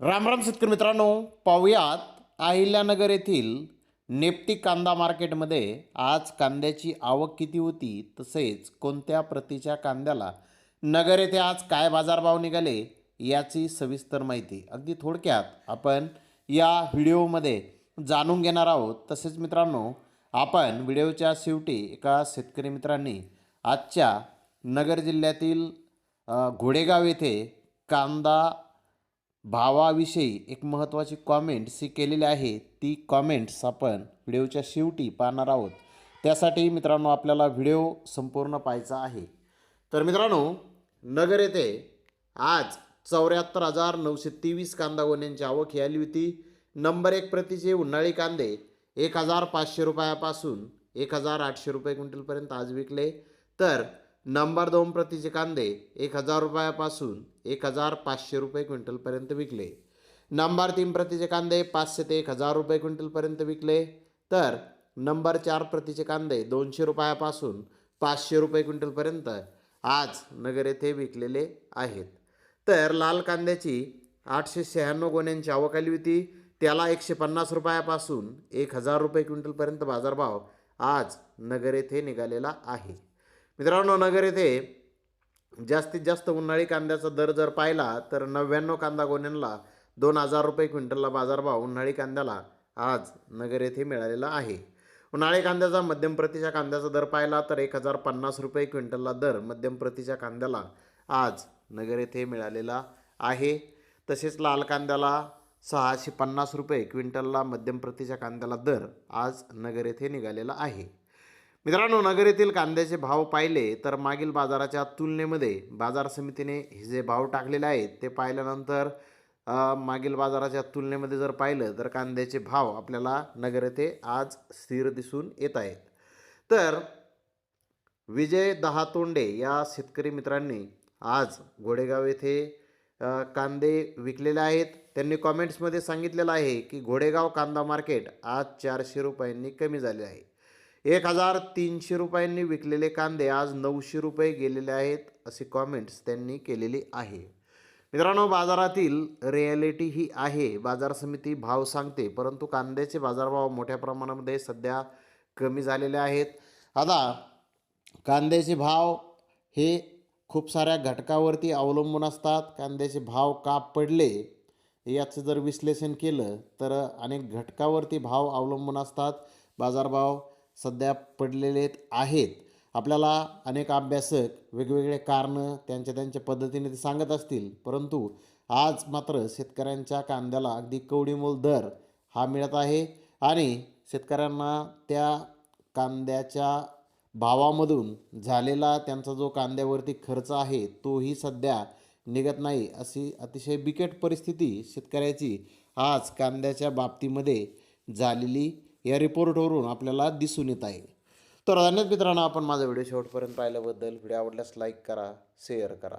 रामराम शेतकरी मित्रांनो पाहुयात अहिल्यानगर येथील नेप्टी कांदा मार्केटमध्ये आज कांद्याची आवक किती होती तसेच कोणत्या प्रतीच्या कांद्याला नगर येथे आज काय बाजारभाव निघाले याची सविस्तर माहिती. अगदी थोडक्यात आपण या व्हिडिओमध्ये जाणून घेणार आहोत. तसेच मित्रांनो आपण व्हिडिओच्या शेवटी एका शेतकरी मित्रांनी आजच्या नगर जिल्ह्यातील घोडेगाव येथे कांदा भावाविषयी एक महत्त्वाची कॉमेंट्स ही केलेली आहे. ती कॉमेंट्स आपण व्हिडिओच्या शेवटी पाहणार आहोत. त्यासाठी मित्रांनो आपल्याला व्हिडिओ संपूर्ण पाहायचा आहे. तर मित्रांनो नगर येथे आज चौऱ्याहत्तर हजार नऊशे तेवीस कांदा गोण्यांची आवक ही आली होती. नंबर एक प्रतीचे उन्हाळी कांदे एक हजार पाचशे रुपयापासून एक हजार आठशे रुपये क्विंटलपर्यंत आज विकले. तर नंबर दोन प्रतीचे कांदे एक हजार रुपयापासून एक हजार पाचशे रुपये क्विंटलपर्यंत विकले. नंबर तीन प्रतीचे कांदे पाचशे ते एक हजार रुपये क्विंटलपर्यंत विकले. तर नंबर चार प्रतीचे कांदे दोनशे रुपयापासून पाचशे रुपये क्विंटलपर्यंत आज नगर येथे विकलेले आहेत. तर लाल कांद्याची आठशे शहाण्णव गोण्यांची आवक आली होती. त्याला एकशे पन्नास रुपयापासून एक हजार रुपये क्विंटलपर्यंत बाजारभाव आज नगर येथे निघालेला आहे. मित्रांनो नगर येथे जास्तीत जास्त उन्हाळी कांद्याचा दर जर पाहिला तर नव्याण्णव कांदा गोण्यांना दोन हजार रुपये क्विंटलला बाजारभाव उन्हाळी कांद्याला आज नगर येथे मिळालेला आहे. उन्हाळी कांद्याचा मध्यम प्रतीच्या कांद्याचा दर पाहिला तर एक हजार पन्नास रुपये क्विंटलला दर मध्यम प्रतीच्या कांद्याला आज नगर येथे मिळालेला आहे. तसेच लाल कांद्याला सहाशे पन्नास रुपये क्विंटलला मध्यम प्रतीच्या कांद्याला दर आज नगर येथे निघालेला आहे. मित्रांनो नगर येथील कांद्याचे भाव पाहिले तर मागील बाजाराच्या तुलनेमध्ये बाजार समितीने हे जे भाव टाकलेले आहेत ते पाहिल्यानंतर मागील बाजाराच्या तुलनेमध्ये जर पाहिलं तर कांद्याचे भाव आपल्याला नगर येथे आज स्थिर दिसून येत आहेत. तर विजय दहातोंडे या शेतकरी मित्रांनी आज घोडेगाव येथे कांदे विकलेले आहेत. त्यांनी कॉमेंट्समध्ये सांगितलेलं आहे की घोडेगाव कांदा मार्केट आज चारशे रुपयांनी कमी झाले आहे. एक हजार तीनशे रुपयांनी विकलेले कांदे आज नऊशे रुपये गेलेले आहेत असे कॉमेंट्स त्यांनी केलेली आहे. मित्रांनो बाजारातील रिॲलिटी ही आहे. बाजार समिती भाव सांगते परंतु कांद्याचे बाजारभाव मोठ्या प्रमाणामध्ये सध्या कमी झालेले आहेत. आता कांद्याचे भाव हे खूप साऱ्या घटकावरती अवलंबून असतात. कांद्याचे भाव का पडले याचं जर विश्लेषण केलं तर अनेक घटकावरती भाव अवलंबून असतात. बाजारभाव सध्या पडलेले आहेत. आपल्याला अनेक अभ्यासक वेगवेगळे कारणं त्यांच्या त्यांच्या पद्धतीने ते सांगत असतील. परंतु आज मात्र शेतकऱ्यांच्या कांद्याला अगदी कवडीमोल दर हा मिळत आहे आणि शेतकऱ्यांना त्या कांद्याच्या भावामधून झालेला त्यांचा जो कांद्यावरती खर्च आहे तोही सध्या निघत नाही अशी अतिशय बिकट परिस्थिती शेतकऱ्याची आज कांद्याच्या बाबतीमध्ये झालेली या रिपोर्टवरून आपल्याला दिसून येत आहे. तर धन्यवाद मित्रांनो आपण माझा व्हिडिओ शेवटपर्यंत पाहिल्याबद्दल व्हिडिओ आवडल्यास लाईक करा शेअर करा.